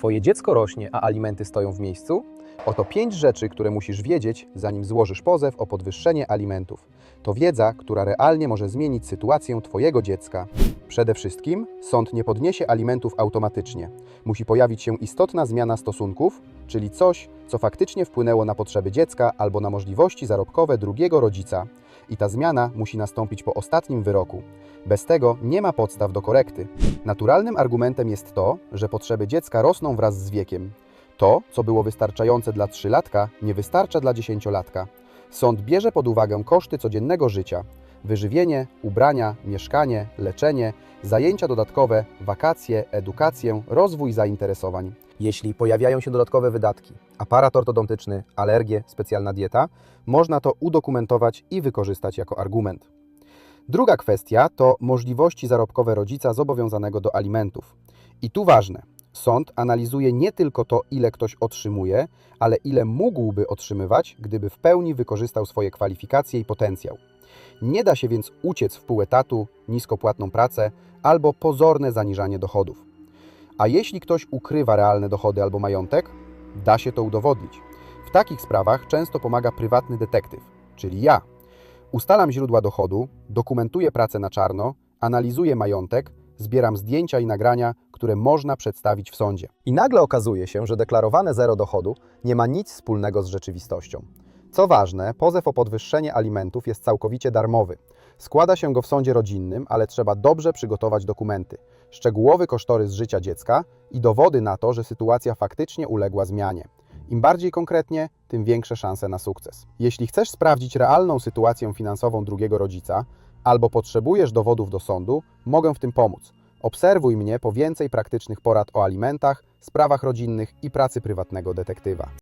Twoje dziecko rośnie, a alimenty stoją w miejscu? Oto pięć rzeczy, które musisz wiedzieć, zanim złożysz pozew o podwyższenie alimentów. To wiedza, która realnie może zmienić sytuację Twojego dziecka. Przede wszystkim sąd nie podniesie alimentów automatycznie. Musi pojawić się istotna zmiana stosunków, czyli coś, co faktycznie wpłynęło na potrzeby dziecka albo na możliwości zarobkowe drugiego rodzica. I ta zmiana musi nastąpić po ostatnim wyroku. Bez tego nie ma podstaw do korekty. Naturalnym argumentem jest to, że potrzeby dziecka rosną wraz z wiekiem. To, co było wystarczające dla trzylatka, nie wystarcza dla dziesięciolatka. Sąd bierze pod uwagę koszty codziennego życia: wyżywienie, ubrania, mieszkanie, leczenie, zajęcia dodatkowe, wakacje, edukację, rozwój zainteresowań. Jeśli pojawiają się dodatkowe wydatki, aparat ortodontyczny, alergie, specjalna dieta, można to udokumentować i wykorzystać jako argument. Druga kwestia to możliwości zarobkowe rodzica zobowiązanego do alimentów. I tu ważne, sąd analizuje nie tylko to, ile ktoś otrzymuje, ale ile mógłby otrzymywać, gdyby w pełni wykorzystał swoje kwalifikacje i potencjał. Nie da się więc uciec w pół etatu, niskopłatną pracę albo pozorne zaniżanie dochodów. A jeśli ktoś ukrywa realne dochody albo majątek, da się to udowodnić. W takich sprawach często pomaga prywatny detektyw, czyli ja. Ustalam źródła dochodu, dokumentuję pracę na czarno, analizuję majątek, zbieram zdjęcia i nagrania, które można przedstawić w sądzie. I nagle okazuje się, że deklarowane zero dochodu nie ma nic wspólnego z rzeczywistością. Co ważne, pozew o podwyższenie alimentów jest całkowicie darmowy. Składa się go w sądzie rodzinnym, ale trzeba dobrze przygotować dokumenty, szczegółowy kosztorys życia dziecka i dowody na to, że sytuacja faktycznie uległa zmianie. Im bardziej konkretnie, tym większe szanse na sukces. Jeśli chcesz sprawdzić realną sytuację finansową drugiego rodzica albo potrzebujesz dowodów do sądu, mogę w tym pomóc. Obserwuj mnie po więcej praktycznych porad o alimentach, sprawach rodzinnych i pracy prywatnego detektywa.